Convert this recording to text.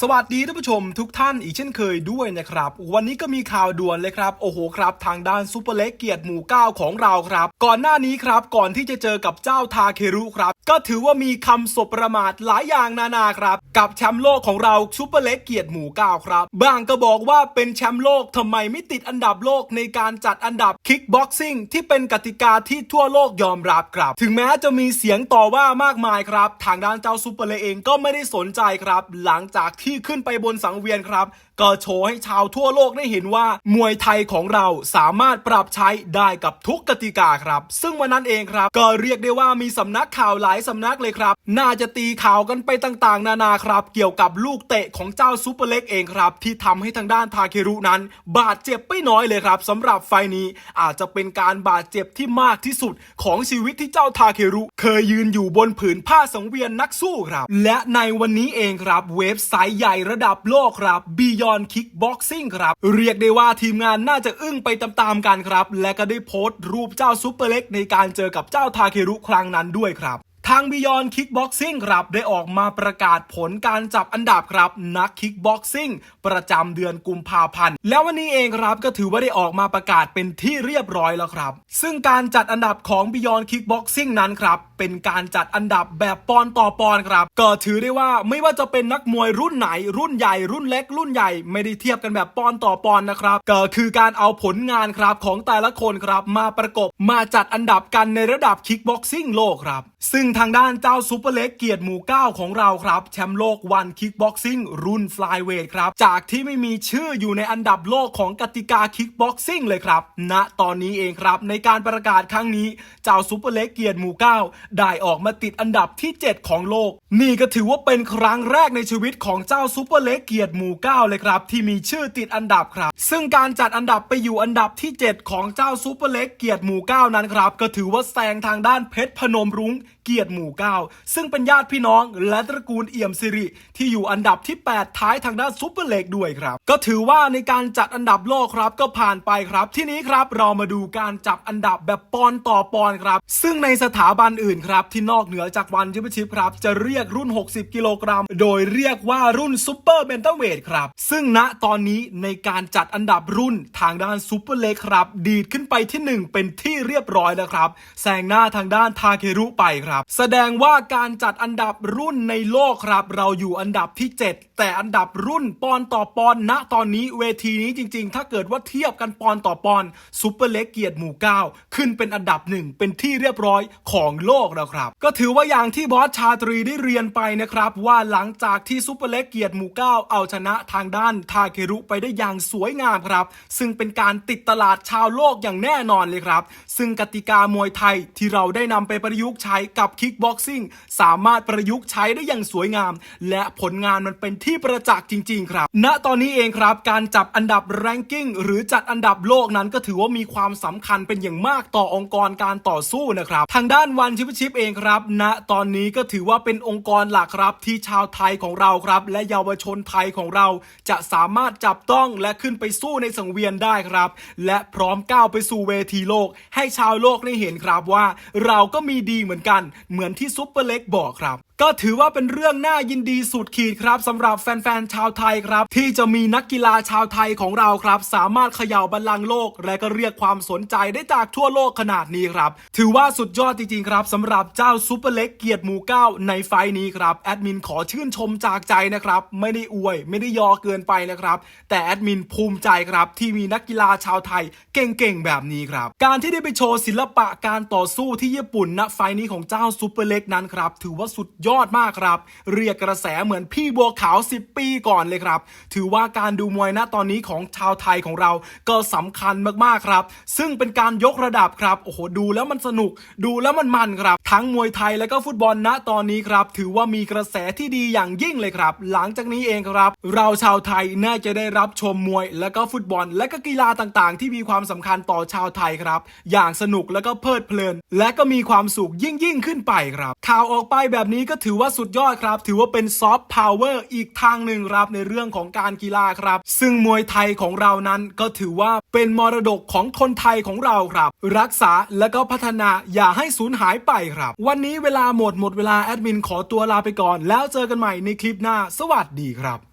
สวัสดีท่านผู้ชมทุกท่านอีกเช่นเคยด้วยนะครับ วันนี้ก็มีข่าวด่วนเลยครับ โอ้โหครับทางด้านซูเปอร์เล็กเกียรติหมู่เก้าของเราครับ ก่อนหน้านี้ครับก่อนที่จะเจอกับเจ้าทาเครุครับ ก็ถือว่ามีคำสบประมาทหลายอย่างนานาครับ กับแชมป์โลกของเราซูเปอร์เล็กเกียรติหมู่เก้าครับบางก็บอกว่าเป็นแชมป์โลกทำไมไม่ติดอันดับโลกในการจัดอันดับคิกบ็อกซิ่งที่เป็นกติกาที่ทั่วโลกยอมรับครับ ถึงแม้จะมีเสียงต่อว่ามากมายครับ ทางด้านเจ้าซูเปอร์เล็กเองก็ไม่ได้สนใจครับ หลังจากที่ขึ้นไปบนสังเวียนครับ ก็โชว์ให้ชาวทั่วโลกได้เห็นว่ามวยไทยของเราสามารถปรับใช้ได้กับทุกกติกาครับ ซึ่งวันนั้นเองครับ ก็เรียกได้ว่ามีสำนักข่าวหลายสำนักเลยครับ น่าจะตีข่าวกันไปต่างๆ นานาครับ เกี่ยวกับลูกเตะของเจ้าซูเปอร์เล็กเองครับ ที่ทำให้ทางด้านทาเครุนั้น บาดเจ็บไม่น้อยเลยครับสำหรับไฟนี้อาจจะเป็นการบาดเจ็บที่มากที่สุดของชีวิตที่เจ้าทาเครุ เคยยืนอยู่บนผืนผ้าสังเวียนนักสู้ครับ และในวันนี้เองครับ เว็บไซต์ใหญ่ระดับโลกครับ Beyond รคิกบ็อกซิ่งครับ เรียกได้ว่าทีมงานน่าจะอึ้งไปตามๆกันครับ และก็ได้โพสต์รูปเจ้าซูเปอร์เล็กในการเจอกับเจ้าทาเครุครั้งนั้นด้วยครับ ทาง Beyond Kickboxing ครับได้ออกมาประกาศผลการจับอันดับครับนัก Kickboxing ประจำเดือนกุมภาพันธ์ แล้ววันนี้เองครับก็ถือว่าได้ออกมาประกาศเป็นที่เรียบร้อยแล้วครับ ซึ่งการจัดอันดับของ Beyond Kickboxing นั้นครับ เป็นการจัดอันดับแบบปอนต่อปอนครับ ก็ถือได้ว่าไม่ว่าจะเป็นนักมวยรุ่นไหน รุ่นใหญ่รุ่นเล็ก รุ่นใหญ่ไม่ได้เทียบกันแบบปอนต่อปอนนะครับก็คือการเอาผลงานครับของแต่ละคนครับมาประกบมาจัดอันดับกันในระดับคิกบ็อกซิ่งโลกครับ ซึ่งทางด้านเจ้าซูเปอร์เล็กเกียรติหมู่9ของเราครับ แชมป์โลกวันคิกบ็อกซิ่งรุ่นฟลายเวทครับ จากที่ไม่มีชื่ออยู่ในอันดับโลกของกติกาคิกบ็อกซิ่งเลยครับณตอนนี้เองครับ ในการประกาศครั้งนี้ เจ้าซูเปอร์เล็กเกียรติหมู่9ได้ออกมาติดอันดับที่ 7 ของโลก นี่ก็ถือว่าเป็นครั้งแรกในชีวิตของเจ้าซูเปอร์เล็กเกียรติหมู่9เลยครับ ที่มีชื่อติดอันดับครับ ซึ่งการจัดอันดับไปอยู่อันดับที่ 7 ของเจ้าซูเปอร์เล็กเกียรติหมู่9นั้นครับก็ถือว่าแซงทางด้านเพชรพนมรุ้งเกียรติหมู่ 9 ซึ่งเป็นญาติพี่น้องและตระกูลเอี่ยมสิริ ที่อยู่อันดับที่ 8 ท้ายทางด้านซูเปอร์เลกด้วยครับ ก็ถือว่าในการจัดอันดับโลกครับก็ผ่านไปครับ ที่นี้ครับเรามาดูการจับอันดับแบบปอนต่อปอนครับ ซึ่งในสถาบันอื่นครับที่นอกเหนือจากวันแชมเปี้ยนชิพครับ จะเรียกรุ่น 60 กิโลกรัม โดยเรียกว่ารุ่นซูเปอร์เบนเทเวทครับ ซึ่งณตอนนี้ในการจัดอันดับรุ่นทางด้านซูเปอร์เล็กครับ ดีดขึ้นไปที่ 1 เป็นที่เรียบร้อยแล้วครับแซงหน้าทางด้านทาเครุไปครับแสดงว่าการจัดอันดับรุ่นในโลกครับ เราอยู่อันดับที่ 7 แต่อันดับรุ่นปอนต่อปอนณตอนนี้เวทีนี้จริงๆ ถ้าเกิดว่าเทียบกันปอนต่อปอนซูเปอร์เล็กเกียรติหมู่ 9 ขึ้นเป็นอันดับหนึ่งเป็นที่เรียบร้อยของโลกแล้วครับ ก็ถือว่าอย่างที่บอสชาตรีได้เรียนไปนะครับ ว่าหลังจากที่ซูเปอร์เล็กเกียรติหมู่ 9 เอาชนะทางด้านทาเครุไปได้อย่างสวยงามครับ ซึ่งเป็นการติดตลาดชาวโลกอย่างแน่นอนเลยครับ ซึ่งกติกามวยไทยที่เราได้นำไปประยุกต์ใช้กับคิกบ็อกซิ่งสามารถประยุกต์ใช้ได้อย่างสวยงาม และผลงานมันเป็นที่ประจักษ์จริง ๆ ครับ ณตอนนี้เองครับการจับอันดับแรงกิ้งหรือจัดอันดับโลกนั้นก็ถือว่ามีความสำคัญเป็นอย่างมากต่อองค์กรการต่อสู้นะครับทางด้านวันชิปชิปเองครับ ณตอนนี้ก็ถือว่าเป็นองค์กรหลักครับที่ชาวไทยของเราครับ และเยาวชนไทยของเราจะสามารถจับต้องและขึ้นไปสู้ในสังเวียนได้ครับ และพร้อมก้าวไปสู่เวทีโลก ให้ชาวโลกได้เห็นครับว่า เราก็มีดีเหมือนกันเหมือนที่ซุปเปอร์เล็กบอกครับ ก็ถือว่าเป็นเรื่องน่ายินดีสุดขีดครับสำหรับแฟนๆชาวไทยครับ ที่จะมีนักกีฬาชาวไทยของเราครับ สามารถเขย่าบัลลังก์โลก และก็เรียกความสนใจได้จากทั่วโลกขนาดนี้ครับ ถือว่าสุดยอดจริงๆครับสำหรับเจ้าซูเปอร์เล็กเกียรติหมู่เก้าในไฟล์นี้ครับแอดมินขอชื่นชมจากใจนะครับไม่ได้อวย ไม่ได้ยอเกินไปนะครับ แต่แอดมินภูมิใจครับ ที่มีนักกีฬาชาวไทยเก่งๆแบบนี้ครับ การที่ได้ไปโชว์ศิลปะการต่อสู้ที่ญี่ปุ่นณไฟนี้ของเจ้าซูเปอร์เล็กนั้นครับถือว่าสุดยอดอดมากครับ เรียกกระแสเหมือนพี่บัวขาว 10 ปีก่อนเลยครับ ถือว่าการดูมวยณตอนนี้ของชาวไทยของเราก็สำคัญมากๆครับ ซึ่งเป็นการยกระดับครับโอ้โหดูแล้วมันสนุก ดูแล้วมันมันครับ ทั้งมวยไทยและก็ฟุตบอลณตอนนี้ครับ ถือว่ามีกระแสที่ดีอย่างยิ่งเลยครับ หลังจากนี้เองครับ เราชาวไทยน่าจะได้รับชมมวย และก็ฟุตบอล และก็กีฬาต่างๆ ที่มีความสำคัญต่อชาวไทยครับ อย่างสนุกและก็เพลิดเพลิน และก็มีความสุขยิ่งยิ่งๆขึ้นไปครับ ข่าวออกไปแบบนี้ก็ถือว่าสุดยอดครับ ถือว่าเป็นซอฟต์พาวเวอร์อีกทางหนึ่งครับในเรื่องของการกีฬาครับ ซึ่งมวยไทยของเรานั้นก็ถือว่าเป็นมรดกของคนไทยของเราครับ รักษาและก็พัฒนาอย่าให้สูญหายไปครับ วันนี้เวลาหมดหมดเวลาแอดมินขอตัวลาไปก่อน แล้วเจอกันใหม่ในคลิปหน้า สวัสดีครับ